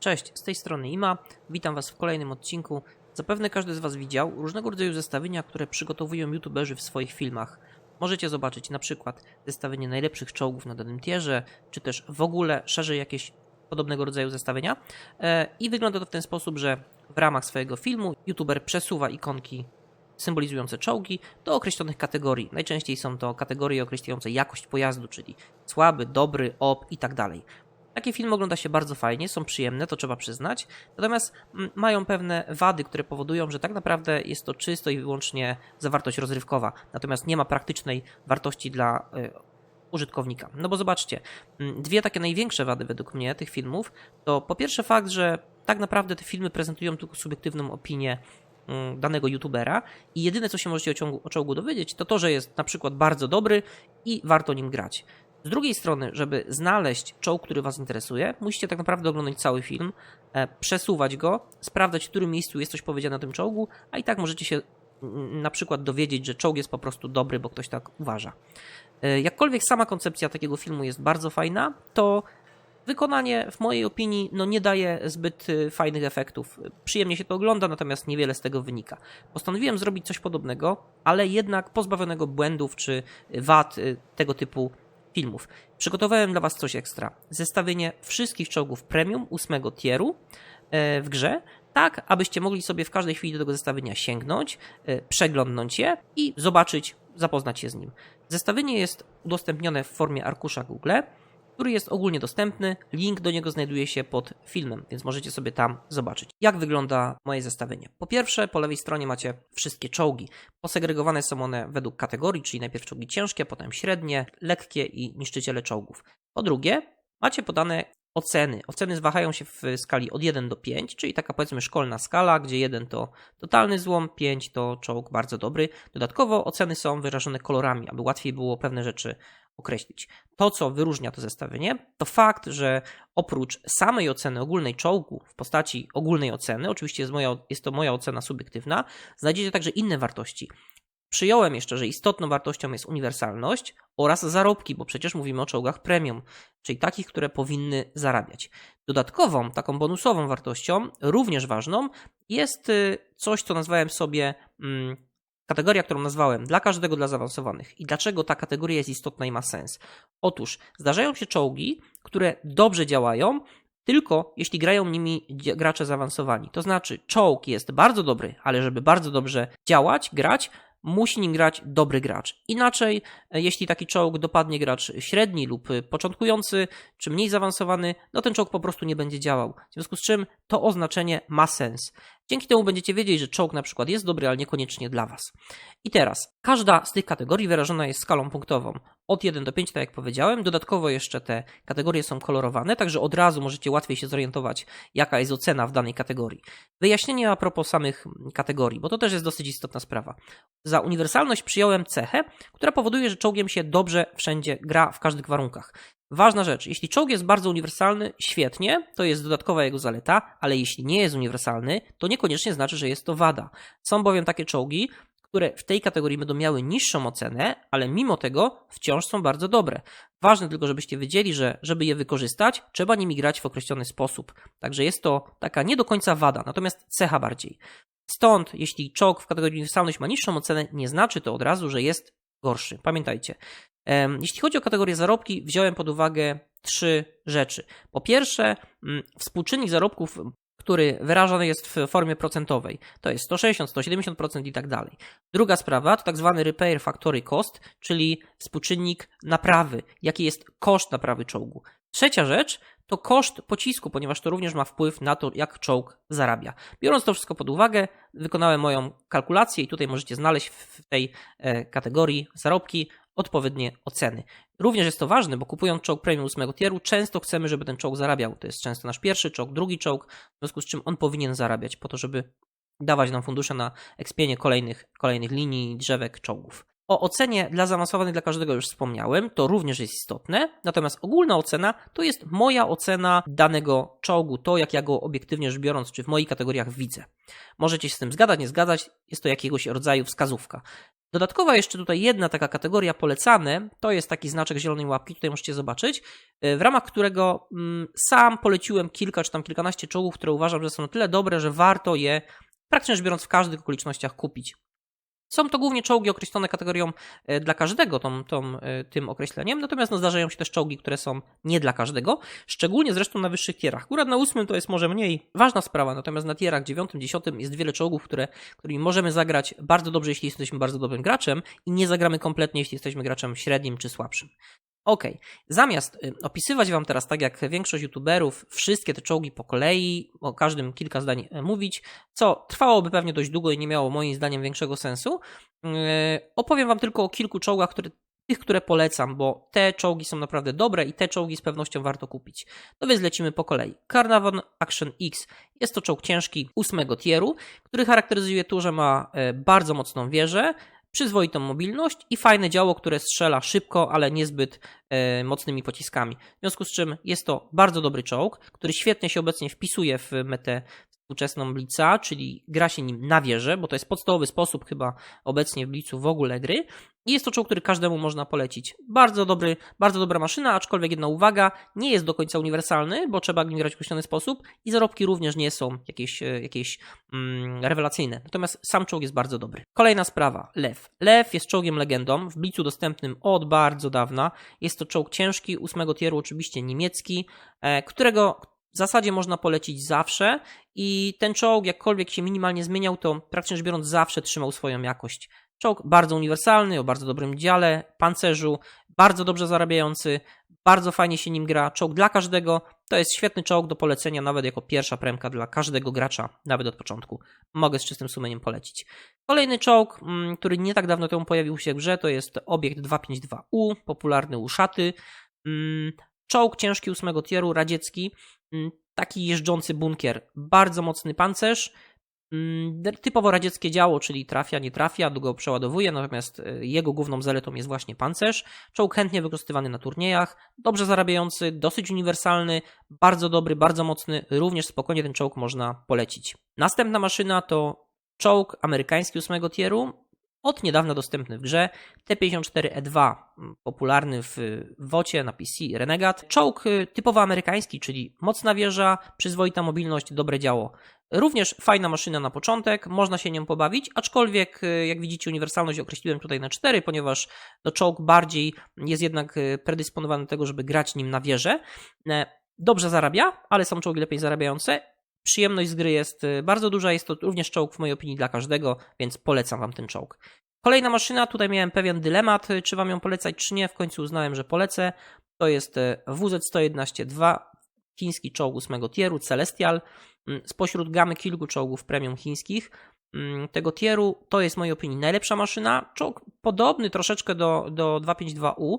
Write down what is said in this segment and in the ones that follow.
Cześć, z tej strony Ima. Witam Was w kolejnym odcinku. Zapewne każdy z Was widział różnego rodzaju zestawienia, które przygotowują youtuberzy w swoich filmach. Możecie zobaczyć na przykład zestawienie najlepszych czołgów na danym tierze, czy też w ogóle szerzej jakieś podobnego rodzaju zestawienia. E, I wygląda to w ten sposób, że w ramach swojego filmu youtuber przesuwa ikonki symbolizujące czołgi do określonych kategorii. Najczęściej są to kategorie określające jakość pojazdu, czyli słaby, dobry, op i tak dalej. Takie filmy ogląda się bardzo fajnie, są przyjemne, to trzeba przyznać, natomiast mm, mają pewne wady, które powodują, że tak naprawdę jest to czysto i wyłącznie zawartość rozrywkowa, natomiast nie ma praktycznej wartości dla y, użytkownika. No bo zobaczcie, mm, dwie takie największe wady według mnie tych filmów to po pierwsze fakt, że tak naprawdę te filmy prezentują tylko subiektywną opinię mm, danego youtubera i jedyne co się możecie o czołgu, o czołgu dowiedzieć to to, że jest na przykład bardzo dobry i warto nim grać. Z drugiej strony, żeby znaleźć czołg, który Was interesuje, musicie tak naprawdę oglądać cały film, e, przesuwać go, sprawdzać, w którym miejscu jest coś powiedziane o tym czołgu, a i tak możecie się mm, na przykład dowiedzieć, że czołg jest po prostu dobry, bo ktoś tak uważa. E, Jakkolwiek sama koncepcja takiego filmu jest bardzo fajna, to wykonanie w mojej opinii no, nie daje zbyt y, fajnych efektów. Przyjemnie się to ogląda, natomiast niewiele z tego wynika. Postanowiłem zrobić coś podobnego, ale jednak pozbawionego błędów czy wad tego typu filmów. Przygotowałem dla Was coś ekstra. Zestawienie wszystkich czołgów premium ósmego tieru e, w grze, tak abyście mogli sobie w każdej chwili do tego zestawienia sięgnąć, e, przeglądnąć je i zobaczyć, zapoznać się z nim. Zestawienie jest udostępnione w formie arkusza Google, który jest ogólnie dostępny. Link do niego znajduje się pod filmem, więc możecie sobie tam zobaczyć, jak wygląda moje zestawienie. Po pierwsze, po lewej stronie macie wszystkie czołgi. Posegregowane są one według kategorii, czyli najpierw czołgi ciężkie, potem średnie, lekkie i niszczyciele czołgów. Po drugie, macie podane oceny. Oceny wahają się w skali od 1 do 5, czyli taka powiedzmy szkolna skala, gdzie 1 to totalny złom, 5 to czołg bardzo dobry. Dodatkowo oceny są wyrażone kolorami, aby łatwiej było pewne rzeczy określić. To, co wyróżnia to zestawienie, to fakt, że oprócz samej oceny ogólnej czołgu w postaci ogólnej oceny, oczywiście jest, moja, jest to moja ocena subiektywna, znajdziecie także inne wartości. Przyjąłem jeszcze, że istotną wartością jest uniwersalność oraz zarobki, bo przecież mówimy o czołgach premium, czyli takich, które powinny zarabiać. Dodatkową, taką bonusową wartością, również ważną, jest y, coś, co nazwałem sobie mm, kategoria, którą nazwałem dla każdego dla zaawansowanych. I dlaczego ta kategoria jest istotna i ma sens? Otóż zdarzają się czołgi, które dobrze działają, tylko jeśli grają nimi gracze zaawansowani. To znaczy, czołg jest bardzo dobry, ale żeby bardzo dobrze działać, grać, musi nim grać dobry gracz. Inaczej, e, jeśli taki czołg dopadnie gracz średni lub początkujący, czy mniej zaawansowany, no ten czołg po prostu nie będzie działał. W związku z czym to oznaczenie ma sens. Dzięki temu będziecie wiedzieć, że czołg na przykład jest dobry, ale niekoniecznie dla Was. I teraz, każda z tych kategorii wyrażona jest skalą punktową. Od 1 do 5, tak jak powiedziałem. Dodatkowo jeszcze te kategorie są kolorowane, także od razu możecie łatwiej się zorientować, jaka jest ocena w danej kategorii. Wyjaśnienie a propos samych kategorii, bo to też jest dosyć istotna sprawa. Za uniwersalność przyjąłem cechę, która powoduje, że czołgiem się dobrze wszędzie gra w każdych warunkach. Ważna rzecz, jeśli czołg jest bardzo uniwersalny, świetnie, to jest dodatkowa jego zaleta, ale jeśli nie jest uniwersalny, to niekoniecznie znaczy, że jest to wada. Są bowiem takie czołgi, które w tej kategorii będą miały niższą ocenę, ale mimo tego wciąż są bardzo dobre. Ważne tylko, żebyście wiedzieli, że żeby je wykorzystać, trzeba nimi grać w określony sposób. Także jest to taka nie do końca wada, natomiast cecha bardziej. Stąd, jeśli czołg w kategorii uniwersalność ma niższą ocenę, nie znaczy to od razu, że jest gorszy. Pamiętajcie. Jeśli chodzi o kategorię zarobki, wziąłem pod uwagę trzy rzeczy. Po pierwsze, mm, współczynnik zarobków, który wyrażony jest w formie procentowej. To jest 160, 170% i tak dalej. Druga sprawa to tak zwany repair factory cost, czyli współczynnik naprawy. Jaki jest koszt naprawy czołgu. Trzecia rzecz to koszt pocisku, ponieważ to również ma wpływ na to, jak czołg zarabia. Biorąc to wszystko pod uwagę, wykonałem moją kalkulację i tutaj możecie znaleźć w tej e, kategorii zarobki odpowiednie oceny. Również jest to ważne, bo kupując czołg premium 8 tieru, często chcemy, żeby ten czołg zarabiał. To jest często nasz pierwszy czołg, drugi czołg, w związku z czym on powinien zarabiać po to, żeby dawać nam fundusze na ekspienie kolejnych, kolejnych linii, drzewek, czołgów. O ocenie dla zaawansowanych dla każdego już wspomniałem, to również jest istotne, natomiast ogólna ocena to jest moja ocena danego czołgu, to jak ja go obiektywnie rzecz biorąc, czy w moich kategoriach widzę. Możecie się z tym zgadzać, nie zgadzać, jest to jakiegoś rodzaju wskazówka. Dodatkowa jeszcze tutaj jedna taka kategoria polecane, to jest taki znaczek zielonej łapki, tutaj możecie zobaczyć, y, w ramach którego mm, sam poleciłem kilka czy tam kilkanaście czołgów, które uważam, że są na tyle dobre, że warto je praktycznie rzecz biorąc w każdych okolicznościach kupić. Są to głównie czołgi określone kategorią e, dla każdego, tą, tą, e, tym określeniem, natomiast no, zdarzają się też czołgi, które są nie dla każdego, szczególnie zresztą na wyższych tierach. Akurat na ósmym to jest może mniej ważna sprawa, natomiast na tierach dziewiątym, dziesiątym jest wiele czołgów, które, którymi możemy zagrać bardzo dobrze, jeśli jesteśmy bardzo dobrym graczem i nie zagramy kompletnie, jeśli jesteśmy graczem średnim czy słabszym. Ok, zamiast y, opisywać Wam teraz, tak jak większość YouTuberów, wszystkie te czołgi po kolei, o każdym kilka zdań e, mówić, co trwałoby pewnie dość długo i nie miało moim zdaniem większego sensu, yy, opowiem Wam tylko o kilku czołgach, które, tych, które polecam, bo te czołgi są naprawdę dobre i te czołgi z pewnością warto kupić. No więc lecimy po kolei. Carnarvon Action X jest to czołg ciężki ósmego tieru, który charakteryzuje to, że ma e, bardzo mocną wieżę, przyzwoitą mobilność i fajne działo, które strzela szybko, ale niezbyt e, mocnymi pociskami. W związku z czym jest to bardzo dobry czołg, który świetnie się obecnie wpisuje w metę współczesną Blitza, czyli gra się nim na wieżę, bo to jest podstawowy sposób chyba obecnie w Blitzu w ogóle gry. I jest to czołg, który każdemu można polecić. Bardzo dobry, bardzo dobra maszyna, aczkolwiek jedna uwaga, nie jest do końca uniwersalny, bo trzeba nim grać w określony sposób i zarobki również nie są jakieś, e, jakieś mm, rewelacyjne. Natomiast sam czołg jest bardzo dobry. Kolejna sprawa, Lew. Lew jest czołgiem legendą, w Blitzu dostępnym od bardzo dawna. Jest to czołg ciężki, ósmego tieru, oczywiście niemiecki, e, którego w zasadzie można polecić zawsze i ten czołg, jakkolwiek się minimalnie zmieniał, to praktycznie rzecz biorąc zawsze trzymał swoją jakość. Czołg bardzo uniwersalny, o bardzo dobrym dziale, pancerzu, bardzo dobrze zarabiający, bardzo fajnie się nim gra. Czołg dla każdego to jest świetny czołg do polecenia, nawet jako pierwsza premka dla każdego gracza, nawet od początku. Mogę z czystym sumieniem polecić. Kolejny czołg, mm, który nie tak dawno temu pojawił się w grze, to jest obiekt 252U, popularny u szaty. Mm, czołg ciężki ósmego tieru, radziecki, taki jeżdżący bunkier, bardzo mocny pancerz, mm, typowo radzieckie działo, czyli trafia, nie trafia, długo przeładowuje, natomiast e, jego główną zaletą jest właśnie pancerz. Czołg chętnie wykorzystywany na turniejach, dobrze zarabiający, dosyć uniwersalny, bardzo dobry, bardzo mocny, również spokojnie ten czołg można polecić. Następna maszyna to czołg amerykański ósmego tieru, od niedawna dostępny w grze, T-54E2, popularny w WOCie na PC, Renegade. Czołg y, typowo amerykański, czyli mocna wieża, przyzwoita mobilność, dobre działo. Również fajna maszyna na początek, można się nią pobawić, aczkolwiek y, jak widzicie uniwersalność określiłem tutaj na 4, ponieważ no, czołg bardziej jest jednak y, predysponowany do tego, żeby grać nim na wieżę. E, dobrze zarabia, ale są czołgi lepiej zarabiające Przyjemność z gry jest y, bardzo duża, jest to również czołg w mojej opinii dla każdego, więc polecam Wam ten czołg. Kolejna maszyna, tutaj miałem pewien dylemat, y, czy Wam ją polecać, czy nie. W końcu uznałem, że polecę. To jest y, WZ-111-2, chiński czołg 8 tieru, Celestial. Mm, spośród gamy kilku czołgów premium chińskich mm, tego tieru, to jest w mojej opinii najlepsza maszyna. Czołg podobny troszeczkę do, do 252U, Mm,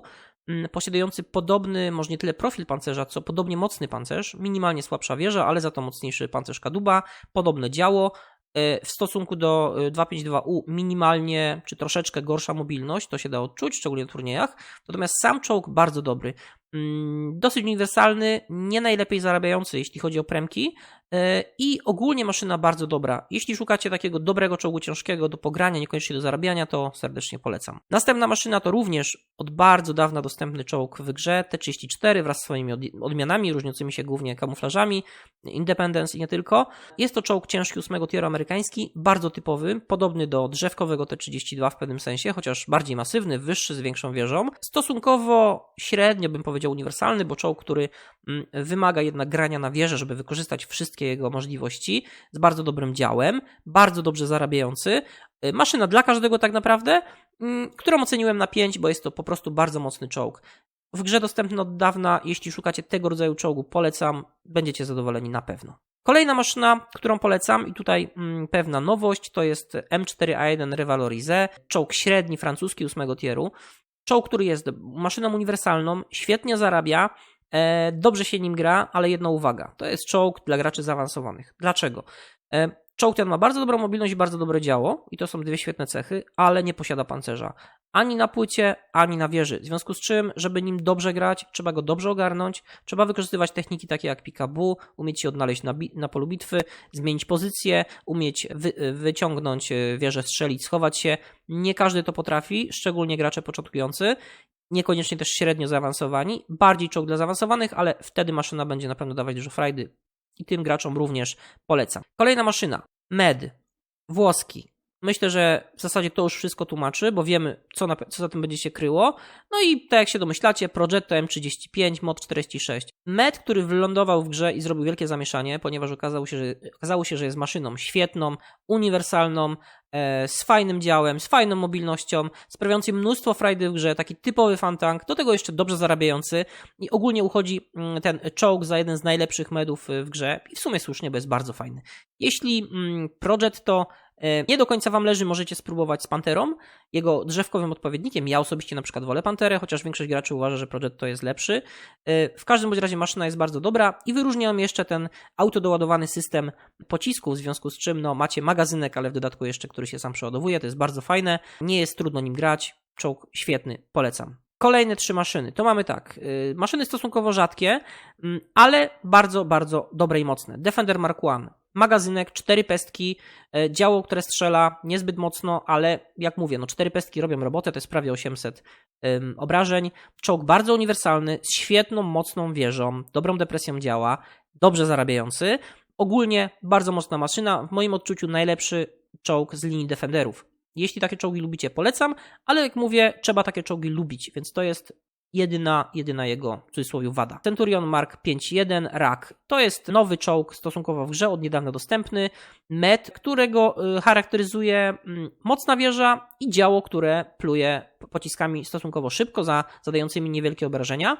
posiadający podobny, może nie tyle profil pancerza, co podobnie mocny pancerz, minimalnie słabsza wieża, ale za to mocniejszy pancerz kaduba, podobne działo, e, w stosunku do 252U e, minimalnie czy troszeczkę gorsza mobilność, to się da odczuć, szczególnie w turniejach. Natomiast sam czołg bardzo dobry. Mm, dosyć uniwersalny, nie najlepiej zarabiający, jeśli chodzi o premki, e, i ogólnie maszyna bardzo dobra. Jeśli szukacie takiego dobrego czołgu ciężkiego do pogrania, niekoniecznie do zarabiania, to serdecznie polecam. Następna maszyna to również od bardzo dawna dostępny czołg w grze T-34 wraz z swoimi odmianami, różniącymi się głównie kamuflażami, Independence i nie tylko. Jest to czołg ciężki 8 tieru amerykański, bardzo typowy, podobny do drzewkowego T-32 w pewnym sensie, chociaż bardziej masywny, wyższy, z większą wieżą. Stosunkowo średnio bym powiedział powiedział uniwersalny, bo czołg, który mm, wymaga jednak grania na wieżę, żeby wykorzystać wszystkie jego możliwości, z bardzo dobrym działem, bardzo dobrze zarabiający. Y, maszyna dla każdego tak naprawdę, mm, którą oceniłem na 5, bo jest to po prostu bardzo mocny czołg. W grze dostępny od dawna, jeśli szukacie tego rodzaju czołgu, polecam, będziecie zadowoleni na pewno. Kolejna maszyna, którą polecam i tutaj mm, pewna nowość, to jest M4A1 Revalorise, czołg średni francuski 8 tieru. Czołg, który jest maszyną uniwersalną, świetnie zarabia, e, dobrze się nim gra, ale jedna uwaga. To jest czołg dla graczy zaawansowanych. Dlaczego? E, Czołg ten ma bardzo dobrą mobilność i bardzo dobre działo, i to są dwie świetne cechy, ale nie posiada pancerza. Ani na płycie, ani na wieży. W związku z czym, żeby nim dobrze grać, trzeba go dobrze ogarnąć, trzeba wykorzystywać techniki takie jak pikabu, umieć się odnaleźć na, na polu bitwy, zmienić pozycję, umieć wy wyciągnąć e, wieżę, strzelić, schować się. Nie każdy to potrafi, szczególnie gracze początkujący niekoniecznie też średnio zaawansowani, bardziej czołg dla zaawansowanych, ale wtedy maszyna będzie na pewno dawać dużo frajdy i tym graczom również polecam. Kolejna maszyna, MED, włoski. Myślę, że w zasadzie to już wszystko tłumaczy, bo wiemy, co, na, co za tym będzie się kryło. No i tak jak się domyślacie, Progetto M35, Mod 46. Med, który wylądował w grze i zrobił wielkie zamieszanie, ponieważ okazało się, że, okazało się, że jest maszyną świetną, uniwersalną, z fajnym działem, z fajną mobilnością, sprawiającym mnóstwo frajdy w grze, taki typowy fantank, do tego jeszcze dobrze zarabiający i ogólnie uchodzi mm, ten czołg za jeden z najlepszych medów w grze i w sumie słusznie, bo jest bardzo fajny. Jeśli mm, Progetto E, nie do końca Wam leży, możecie spróbować z Panterą, jego drzewkowym odpowiednikiem. Ja osobiście na przykład wolę Panterę, chociaż większość graczy uważa, że Project to jest lepszy. E, w każdym bądź razie maszyna jest bardzo dobra i wyróżniam jeszcze ten autodoładowany system pocisków, w związku z czym no, macie magazynek, ale w dodatku jeszcze, który się sam przeładowuje, to jest bardzo fajne. Nie jest trudno nim grać, czołg świetny, polecam. Kolejne trzy maszyny. To mamy tak. E, maszyny stosunkowo rzadkie, mm, ale bardzo, bardzo dobre i mocne. Defender Mark I magazynek, cztery pestki, e, działo, które strzela niezbyt mocno, ale jak mówię, no cztery pestki robią robotę, to jest prawie 800 um, obrażeń. Czołg bardzo uniwersalny, z świetną, mocną wieżą, dobrą depresją działa, dobrze zarabiający. Ogólnie bardzo mocna maszyna, w moim odczuciu najlepszy czołg z linii Defenderów. Jeśli takie czołgi lubicie, polecam, ale jak mówię, trzeba takie czołgi lubić, więc to jest jedyna, jedyna jego w cudzysłowie wada. Centurion Mark 5.1 Rak to jest nowy czołg stosunkowo w grze, od niedawna dostępny, met, którego y, charakteryzuje mm, mocna wieża i działo, które pluje pociskami stosunkowo szybko, za, zadającymi niewielkie obrażenia.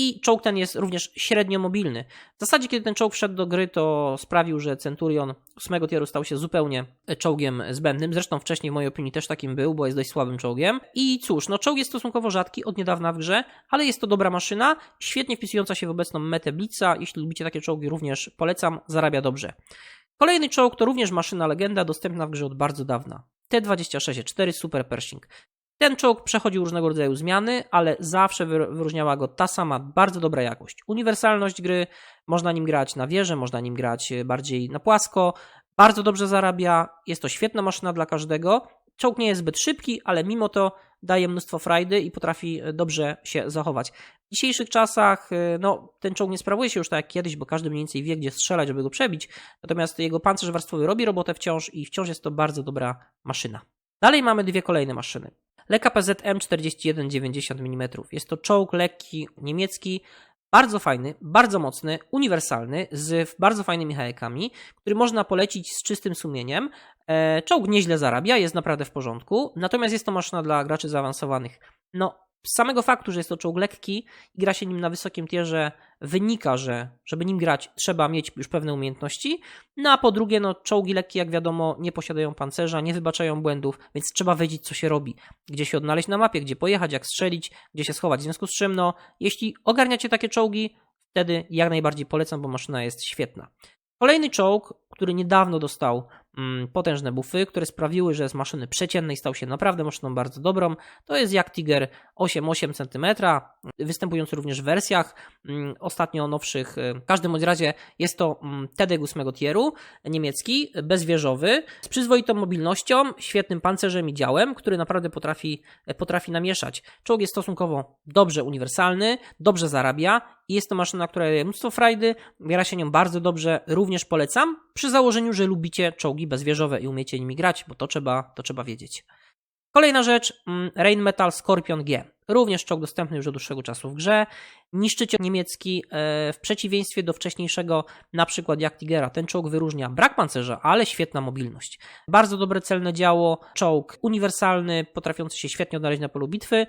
I czołg ten jest również średnio mobilny. W zasadzie, kiedy ten czołg wszedł do gry, to sprawił, że Centurion 8 tieru stał się zupełnie czołgiem zbędnym. Zresztą wcześniej, w mojej opinii, też takim był, bo jest dość słabym czołgiem. I cóż, no czołg jest stosunkowo rzadki od niedawna w grze, ale jest to dobra maszyna, świetnie wpisująca się w obecną metę Blitza. Jeśli lubicie takie czołgi, również polecam, zarabia dobrze. Kolejny czołg to również maszyna legenda, dostępna w grze od bardzo dawna. T-26-4 Super Pershing. Ten czołg przechodził różnego rodzaju zmiany, ale zawsze wyróżniała go ta sama bardzo dobra jakość. Uniwersalność gry, można nim grać na wieżę, można nim grać e, bardziej na płasko, bardzo dobrze zarabia, jest to świetna maszyna dla każdego. Czołg nie jest zbyt szybki, ale mimo to daje mnóstwo frajdy i potrafi e, dobrze się zachować. W dzisiejszych czasach e, no, ten czołg nie sprawuje się już tak jak kiedyś, bo każdy mniej więcej wie, gdzie strzelać, żeby go przebić. Natomiast jego pancerz warstwowy robi robotę wciąż i wciąż jest to bardzo dobra maszyna. Dalej mamy dwie kolejne maszyny. Leka PZM 41-90 mm. Jest to czołg lekki niemiecki, bardzo fajny, bardzo mocny, uniwersalny, z bardzo fajnymi hajekami, który można polecić z czystym sumieniem. E, czołg nieźle zarabia, jest naprawdę w porządku, natomiast jest to maszyna dla graczy zaawansowanych. No, z samego faktu, że jest to czołg lekki i gra się nim na wysokim tierze, wynika, że żeby nim grać trzeba mieć już pewne umiejętności. No a po drugie, no czołgi lekkie, jak wiadomo, nie posiadają pancerza, nie wybaczają błędów, więc trzeba wiedzieć, co się robi, gdzie się odnaleźć na mapie, gdzie pojechać, jak strzelić, gdzie się schować. W związku z czym, no, jeśli ogarniacie takie czołgi, wtedy jak najbardziej polecam, bo maszyna jest świetna. Kolejny czołg, który niedawno dostał potężne bufy, które sprawiły, że z maszyny przeciętnej stał się naprawdę maszyną bardzo dobrą. To jest jak Tiger 8,8 cm, występujący również w wersjach mm, ostatnio nowszych. W każdym bądź razie jest to mm, TDG 8 tieru niemiecki, bezwieżowy, z przyzwoitą mobilnością, świetnym pancerzem i działem, który naprawdę potrafi, potrafi namieszać. Czołg jest stosunkowo dobrze uniwersalny, dobrze zarabia jest to maszyna, która daje mnóstwo frajdy, gra się nią bardzo dobrze, również polecam, przy założeniu, że lubicie czołgi bezwieżowe i umiecie nimi grać, bo to trzeba, to trzeba wiedzieć. Kolejna rzecz, mm, Rain Metal Scorpion G. Również czołg dostępny już od dłuższego czasu w grze. Niszczyciel niemiecki e, w przeciwieństwie do wcześniejszego, na przykład jak Tigera. Ten czołg wyróżnia brak pancerza, ale świetna mobilność. Bardzo dobre celne działo, czołg uniwersalny, potrafiący się świetnie odnaleźć na polu bitwy.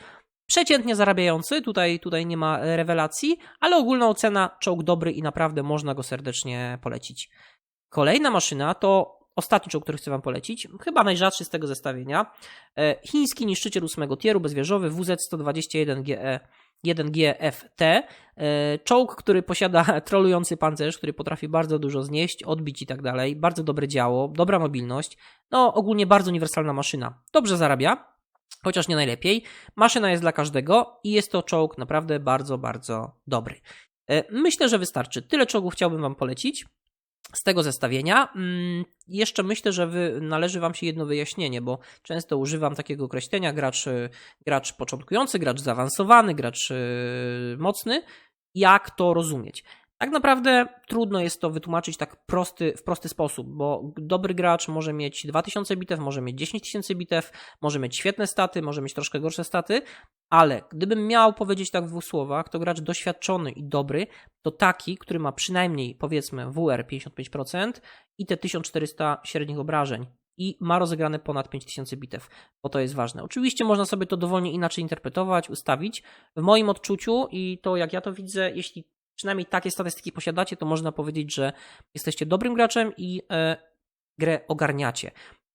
Przeciętnie zarabiający, tutaj, tutaj nie ma rewelacji, ale ogólna ocena czołg dobry i naprawdę można go serdecznie polecić. Kolejna maszyna to ostatni czołg, który chcę Wam polecić, chyba najrzadszy z tego zestawienia. E, chiński niszczyciel ósmego tieru, bezwieżowy WZ-121GE 1GFT. E, Czołg, który posiada trolujący pancerz, który potrafi bardzo dużo znieść, odbić i tak dalej. Bardzo dobre działo, dobra mobilność. No, ogólnie bardzo uniwersalna maszyna. Dobrze zarabia, chociaż nie najlepiej. Maszyna jest dla każdego i jest to czołg naprawdę bardzo, bardzo dobry. E, Myślę, że wystarczy. Tyle czołgów chciałbym Wam polecić z tego zestawienia. Mm, Jeszcze myślę, że wy, należy Wam się jedno wyjaśnienie, bo często używam takiego określenia gracz, gracz początkujący, gracz zaawansowany, gracz y, mocny. Jak to rozumieć? Tak naprawdę trudno jest to wytłumaczyć tak prosty, w prosty sposób, bo dobry gracz może mieć 2000 bitew, może mieć 10 tysięcy bitew, może mieć świetne staty, może mieć troszkę gorsze staty, ale gdybym miał powiedzieć tak w dwóch słowach, to gracz doświadczony i dobry to taki, który ma przynajmniej powiedzmy WR 55% i te 1400 średnich obrażeń i ma rozegrane ponad 5000 bitew, bo to jest ważne. Oczywiście można sobie to dowolnie inaczej interpretować, ustawić. W moim odczuciu i to jak ja to widzę, jeśli przynajmniej takie statystyki posiadacie, to można powiedzieć, że jesteście dobrym graczem i e, grę ogarniacie.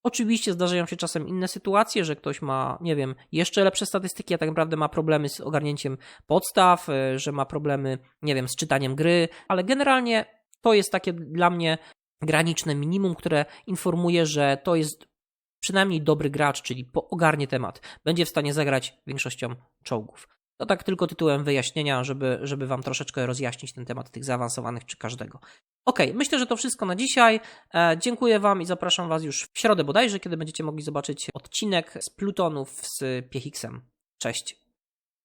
Oczywiście zdarzają się czasem inne sytuacje, że ktoś ma, nie wiem, jeszcze lepsze statystyki, a tak naprawdę ma problemy z ogarnięciem podstaw, e, że ma problemy, nie wiem, z czytaniem gry, ale generalnie to jest takie dla mnie graniczne minimum, które informuje, że to jest przynajmniej dobry gracz, czyli ogarnie temat, będzie w stanie zagrać większością czołgów. To tak tylko tytułem wyjaśnienia, żeby, żeby Wam troszeczkę rozjaśnić ten temat tych zaawansowanych czy każdego. Ok, myślę, że to wszystko na dzisiaj. E, dziękuję Wam i zapraszam Was już w środę bodajże, kiedy będziecie mogli zobaczyć odcinek z Plutonów z Piechixem. Cześć.